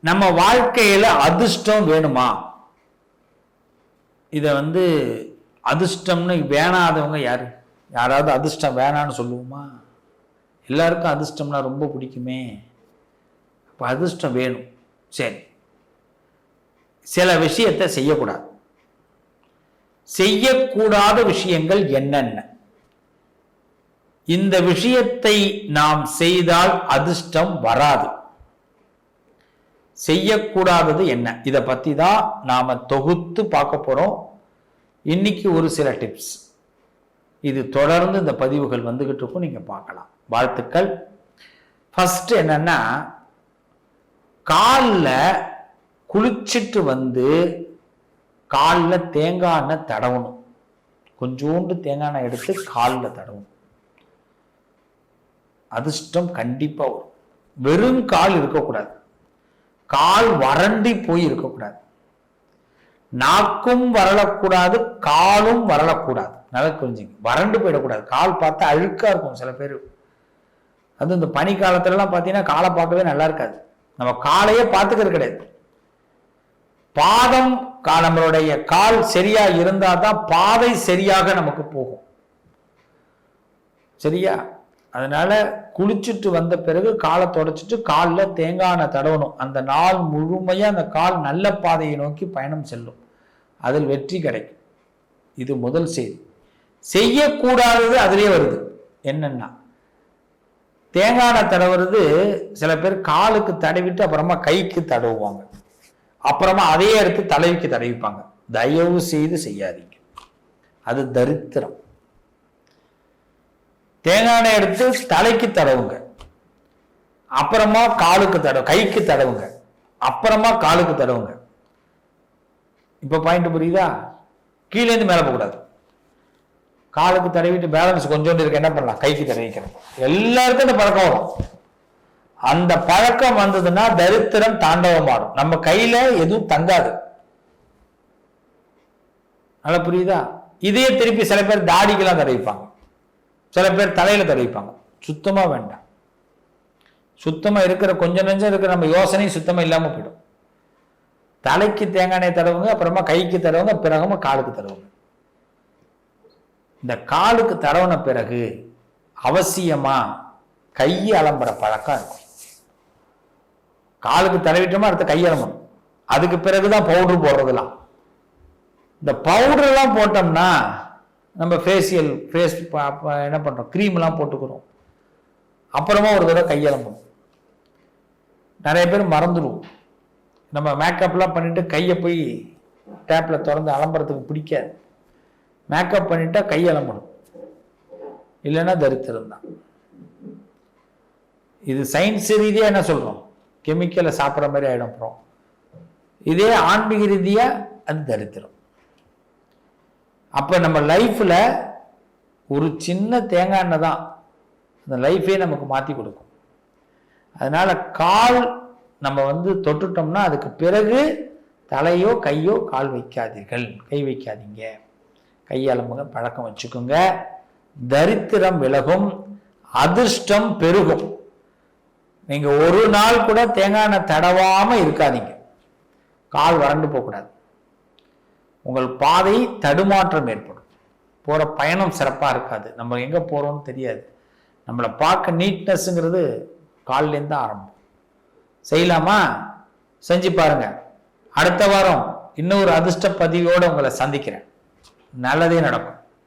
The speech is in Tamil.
நம்ம வாழ்க்கையில் அதிர்ஷ்டம் வேணுமா? இதை வந்து அதிர்ஷ்டம்னு வேணாதவங்க யார்? யாராவது அதிர்ஷ்டம் வேணான்னு சொல்லுவோமா? எல்லாருக்கும் அதிர்ஷ்டம்னா ரொம்ப பிடிக்குமே. அப்போ அதிர்ஷ்டம் வேணும். சரி. சில விஷயத்தை செய்யக்கூடாது. செய்யக்கூடாத விஷயங்கள் என்னென்ன? இந்த விஷயத்தை நாம் செய்தால் அதிர்ஷ்டம் வராது. செய்யக்கூடாதது என்ன? இதை பற்றி தான் நாம் தொகுத்து பார்க்க போகிறோம் இன்னைக்கு ஒரு சில டிப்ஸ் இது தொடர்ந்து இந்த பதிவுகள் வந்துகிட்டு இருக்கும். நீங்கள் பார்க்கலாம். வாழ்த்துக்கள். ஃபஸ்ட்டு என்னென்னா காலில் குளிச்சிட்டு வந்து காலில் தேங்காய் எண்ணெய் தடவணும். கொஞ்சோண்டு தேங்காய் எண்ணெய் எடுத்து காலில் தடவணும். அதிர்ஷ்டம் கண்டிப்பாக வரும். வெறும் கால் இருக்கக்கூடாது. கால் வறண்டி போய் இருக்கக்கூடாது. நாக்கும் வரலக்கூடாது காலும் வரலக்கூடாது. நல்லா புரிஞ்சுங்க. வறண்டு போயிடக்கூடாது. கால் பார்த்தா அழுக்காக இருக்கும் சில பேர். அது இந்த பனி காலத்துலலாம் பார்த்தீங்கன்னா காலை பார்க்கவே நல்லா இருக்காது. நம்ம காலையே பார்த்துக்கிறது கிடையாது. பாதம் நம்மளுடைய கால் சரியா இருந்தால் தான் பாதை சரியாக நமக்கு போகும். சரியா? அதனால குளிச்சுட்டு வந்த பிறகு காலை தொடச்சிட்டு காலில் தேங்காய் எண்ணெய் தடவணும். அந்த நாள் முழுமையாக அந்த கால் நல்ல பாதையை நோக்கி பயணம் செல்லும். அதில் வெற்றி கிடைக்கும். இது முதல் செய்தி. செய்யக்கூடாதது அதிலே வருது. என்னன்னா தேங்காய் தடவுறது சில பேர் காலுக்கு தடவிட்டு அப்புறமா கைக்கு தடவுவாங்க. அப்புறமா அதையே எடுத்து தலைவிக்கு தடவிப்பாங்க. தயவு செய்து செய்யாதீங்க. அது தரித்திரம். தேங்காய் எண்ணெய் எடுத்து தலைக்கு தடவுங்க. அப்புறமா காலுக்கு தடவு கைக்கு தடவுங்க. அப்புறமா காலுக்கு தடவுங்க. இப்ப பாயிண்ட் புரியுதா? கீழே இருந்து மேல போகக்கூடாது. காலுக்கு தடவிட்டு பேலன்ஸ் கொஞ்சோண்டு இருக்கு என்ன பண்ணலாம்? கைக்கு தடவிக்கணும். எல்லாருக்கும் இந்த பழக்கம் வரும். அந்த பழக்கம் வந்ததுன்னா தரித்திரம் தாண்டவமாடும் நம்ம கையில எதுவும் தங்காது. நல்லா புரியுதா? இதே திருப்பி சில பேர் தாடிக்கெல்லாம் தடவிப்பாங்க. சில பேர் தலையில தடவிப்பாங்க. சுத்தமா வேண்டாம். சுத்தமா இருக்கிற கொஞ்சம் நெஞ்சம் இருக்கிற நம்ம யோசனையும் சுத்தமா இல்லாம போயிடும். தலைக்கு தேங்காய் எண்ணெய் தடவுங்க அப்புறமா கைக்கு தடவுங்க பிறகுமா காலுக்கு தடவுங்க. இந்த காலுக்கு தடவுன பிறகு அவசியமா கை அலம்புற பழக்கம் இருக்கும். காலுக்கு தடவிட்டோமா அடுத்த கை அலம்பணும். அதுக்கு பிறகுதான் பவுடர் போடுறதுலாம். இந்த பவுடர்லாம் போட்டோம்னா நம்ம ஃபேஷியல் ஃபேஸ் என்ன பண்ணுறோம் க்ரீம்லாம் போட்டுக்கிறோம். அப்புறமா ஒரு தடவை கையெலம்பணும் நிறைய பேர் மறந்துடுவோம். நம்ம மேக்கப்லாம் பண்ணிவிட்டு கையை போய் டேப்பில் திறந்து அலம்புறதுக்கு பிடிக்காது. மேக்கப் பண்ணிட்டா கையலம்பணும் இல்லைன்னா தரித்திரம் தான். இது சயின்ஸ் ரீதியாக என்ன சொல்கிறோம் கெமிக்கலை சாப்பிட்ற மாதிரி ஆகிடும் அப்புறம். இதே ஆன்மீக ரீதியாக அது தரித்திரம். அப்போ நம்ம லைஃப்பில் ஒரு சின்ன தேங்காய் எண்ணெய் தான் அந்த லைஃபே நமக்கு மாற்றி கொடுக்கும். அதனால் கால் நம்ம வந்து தொட்டுட்டோம்னா அதுக்கு பிறகு தலையோ கையோ கால் வைக்காதீர்கள். கை வைக்காதீங்க. கையால் பழக்கம் வச்சுக்கோங்க. தரித்திரம் விலகும். அதிர்ஷ்டம் பெருகும். நீங்கள் ஒரு நாள் கூட தேங்காய் எண்ணெய் தடவாமல் இருக்காதீங்க. கால் வறண்டு போகக்கூடாது. உங்கள் பாதை தடுமாற்றம் ஏற்படும். போற பயணம் சிறப்பா இருக்காது. நம்ம எங்க போறோம்னு தெரியாது. நம்மளை பார்க்க நீட்னஸ்ங்கிறது கால்லேருந்து தான் ஆரம்பம். செய்யலாமா? செஞ்சு பாருங்க. அடுத்த வாரம் இன்னொரு அதிர்ஷ்ட பதிவோடு உங்களை சந்திக்கிறேன். நல்லதே நடக்கும்.